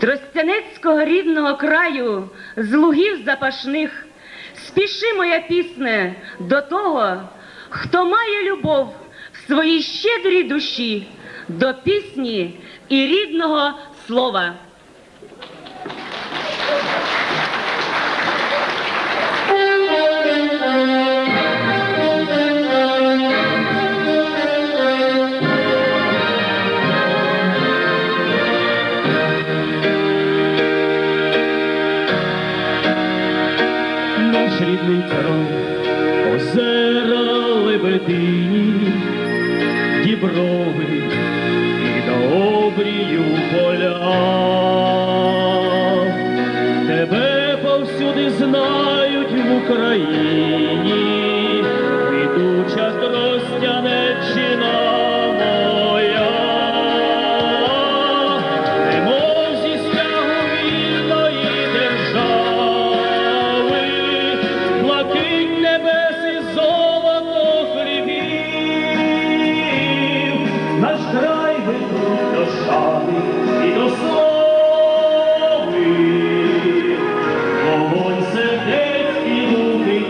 Тростянецького рідного краю, з лугів запашних, спіши, моя пісне, до того, хто має любов в своїй щедрій душі до пісні і рідного слова. Рідний край, озера лебедині, діброви і добрію поля. Тебе повсюди знають в Україні, муки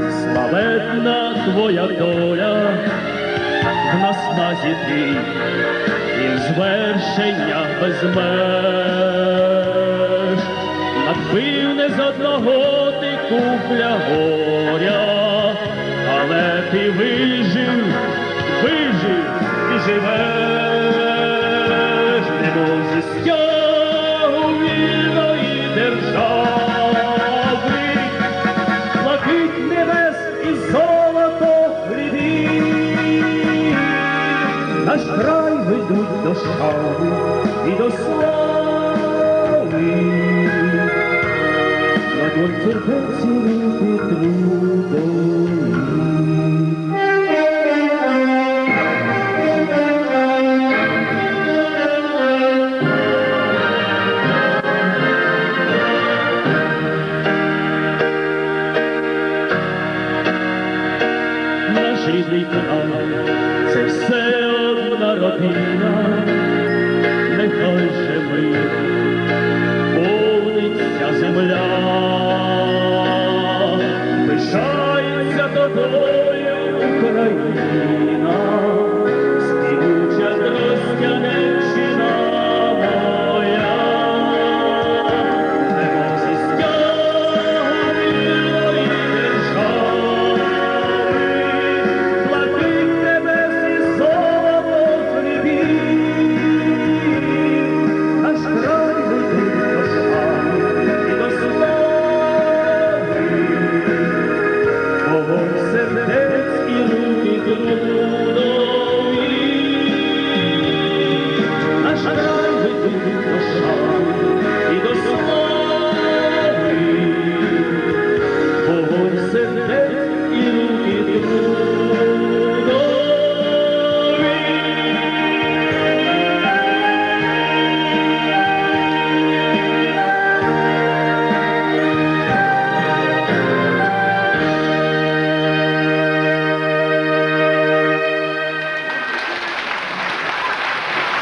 славетна твоя доля, в насназі ти і звершення без меж, надбив не з одного ти купля горя, але ти вижив, вижив і живеш, немов зі стягу вільної держави, Наш край ведуть до шави і до слави. Filipino.